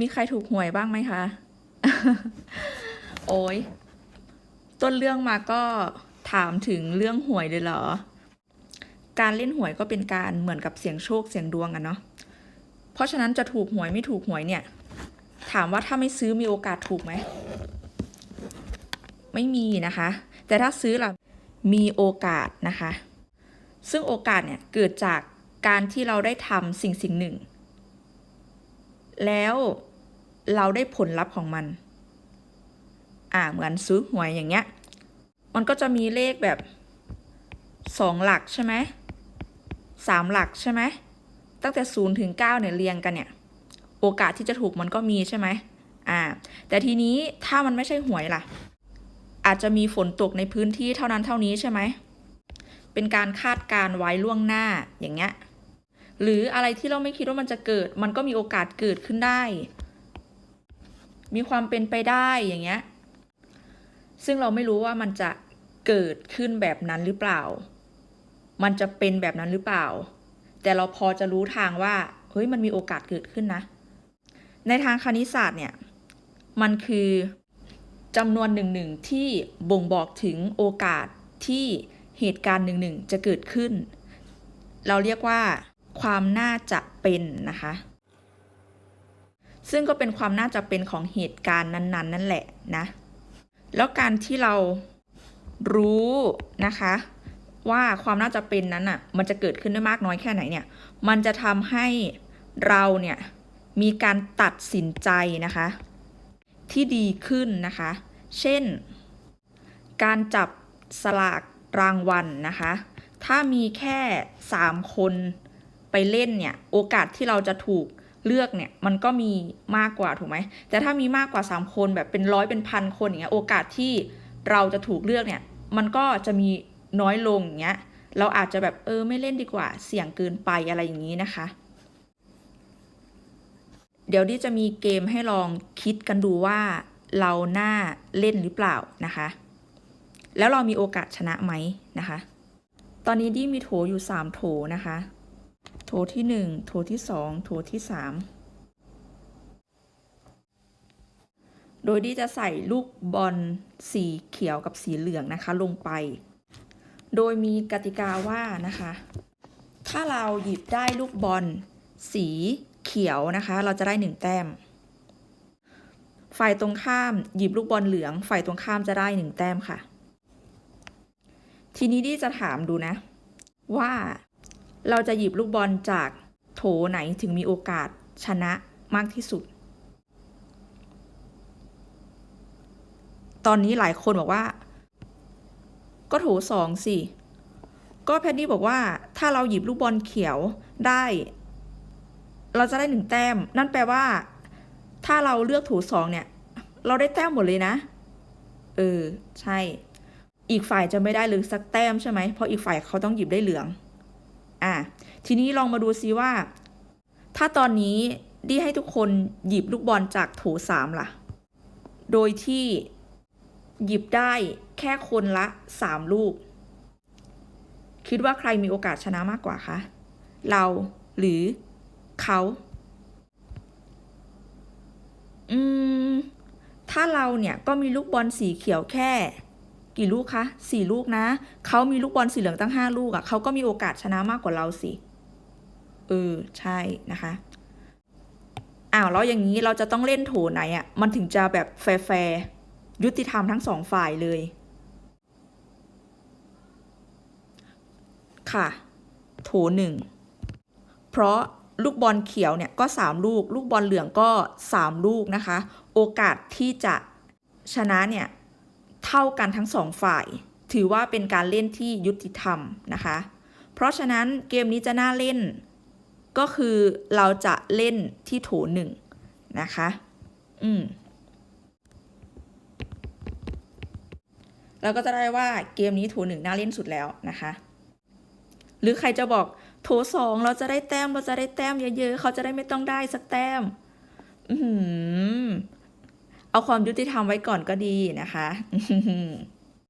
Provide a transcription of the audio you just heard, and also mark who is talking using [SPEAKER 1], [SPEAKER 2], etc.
[SPEAKER 1] มีใครถูกหวยบ้างไหมคะ โอ้ยต้นเรื่องมาก็ถามถึงเรื่องหวยเลยเหรอ การเล่นหวยก็เป็นการเหมือนกับเสียงโชคเสียงดวงอะเนาะ เพราะฉะนั้นจะถูกหวยไม่ถูกหวยเนี่ย ถามว่าถ้าไม่ซื้อมีโอกาสถูกไหม ไม่มีนะคะ แต่ถ้าซื้อล่ะมีโอกาสนะคะ ซึ่งโอกาสเนี่ยเกิดจากการที่เราได้ทำสิ่งสิ่งหนึ่ง แล้ว เราได้ผลลัพธ์ของมัน อ่าเหมือนซื้อหวยอย่างเงี้ย มันก็จะมีเลขแบบสองหลักใช่ไหมสามหลักใช่ไหมตั้งแต่ศูนย์ถึงเก้าเนี่ยเรียงกันเนี่ย โอกาสที่จะถูกมันก็มีใช่ไหมอ่า แต่ทีนี้ถ้ามันไม่ใช่หวยล่ะ อาจจะมีฝนตกในพื้นที่เท่านั้นเท่านี้ใช่ไหมเป็นการคาดการณ์ไว้ล่วงหน้าอย่างเงี้ยหรืออะไรที่เราไม่คิดว่ามันจะเกิด มันก็มีโอกาสเกิดขึ้นได้ มีความเป็นไปได้อย่างเงี้ย ซึ่งเราไม่รู้ว่ามันจะเกิดขึ้นแบบนั้นหรือเปล่า มันจะเป็นแบบนั้นหรือเปล่า แต่เราพอจะรู้ทางว่า เฮ้ย มันมีโอกาสเกิดขึ้นนะ ในทางคณิตศาสตร์เนี่ย มันคือจำนวนหนึ่งหนึ่งที่บ่งบอกถึงโอกาสที่เหตุการณ์หนึ่งหนึ่งจะเกิดขึ้น เราเรียกว่าความน่าจะเป็นนะคะ ซึ่งก็เป็นความน่าจะเป็นของเหตุการณ์นั้นๆ นั่นแหละนะ แล้วการที่เรารู้นะคะ ว่าความน่าจะเป็นนั้นอะ มันจะเกิดขึ้นได้มากน้อยแค่ไหนเนี่ย มันจะทำให้เราเนี่ยมีการตัดสินใจนะคะ ที่ดีขึ้นนะคะ เช่น การจับสลากรางวัลนะคะ ถ้ามีแค่ 3 คนไปเล่นเนี่ย โอกาสที่เราจะถูก เลือกเนี่ยมันก็มีมากกว่าถูกไหมแต่ถ้ามีมากกว่า 3 คนแบบเป็นร้อยเป็นพันคนอย่างเงี้ยโอกาสที่เราจะถูกเลือกเนี่ยมันก็จะมีน้อยลงอย่างเงี้ยเราอาจจะแบบเออไม่เล่นดีกว่าเสี่ยงเกินไปอะไรอย่างนี้นะคะ เดี๋ยวดิจะมีเกมให้ลองคิดกันดูว่าเราหน่าเล่นหรือเปล่านะคะ แล้วเรามีโอกาสชนะไหมนะคะ ตอนนี้ดิมีโถอยู่ 3 โถนะคะ โถที่ 1 โถที่ 2 โถที่ 3 โดยดิจะใส่ลูกบอลสีเขียวกับสีเหลืองนะคะลงไป โดยมีกติกาว่านะคะ ถ้าเราหยิบได้ลูกบอลสีเขียวนะคะ เราจะได้หนึ่งแต้ม ฝ่ายตรงข้ามหยิบลูกบอลเหลือง ฝ่ายตรงข้ามจะได้หนึ่งแต้มค่ะ ทีนี้ดิจะถามดูนะว่า เราจะหยิบลูกบอลจากโถไหนถึงมีโอกาสชนะมากที่สุด ตอนนี้หลายคนบอกว่า ก็โถสองสิ ก็แพนนี่บอกว่าถ้าเราหยิบลูกบอลเขียวได้ เราจะได้หนึ่งแต้ม นั่นแปลว่า ถ้าเราเลือกโถูสองเนี่ย เราได้แต้มหมดเลยนะ เออ ใช่ อีกฝ่ายจะไม่ได้เลยสักแต้มใช่ไหมเพราะอีกฝ่ายเขาต้องหยิบได้เหลือง อะทีนี้ลองมาดูซิว่า ถ้าตอนนี้ดีให้ทุกคนหยิบลูกบอลจากโถสามล่ะ โดยที่หยิบได้แค่คนละสามลูก คิดว่าใครมีโอกาสชนะมากกว่าคะ เราหรือเขา อืม ถ้าเราเนี่ยก็มีลูกบอลสีเขียวแค่ กี่ลูกคะสี่ลูกนะ เขามีลูกบอลสีเหลืองตั้งห้าลูกอะ่ะเขาก็มีโอกาสชนะมากกว่าเราสิเออใช่นะคะอ้าวแล้วอย่างนี้เราจะต้องเล่นโถไหนอะ่ะมันถึงจะแบบแฟร์ยุติธรรมทั้งสองฝ่ายเลย ค่ะ โถหนึ่งเพราะลูกบอลเขียวเนี่ยก็ 3 ลูก ลูกบอลเหลืองก็ 3 ลูกนะคะ โอกาสที่จะชนะเนี่ย เท่ากันทั้งสองฝ่าย ถือว่าเป็นการเล่นที่ยุติธรรมนะคะ เพราะฉะนั้นเกมนี้จะน่าเล่น ก็คือเราจะเล่นที่โถหนึ่งนะคะ อืมเราก็จะได้ว่าเกมนี้โถหนึ่งน่าเล่นสุดแล้วนะคะ หรือใครจะบอกโถสองเราจะได้แต้มเราจะได้แต้มเยอะๆเขาจะได้ไม่ต้องได้สักแต้ม อือหือ เอาความยุติธรรมไว้ก่อนก็ดีนะคะ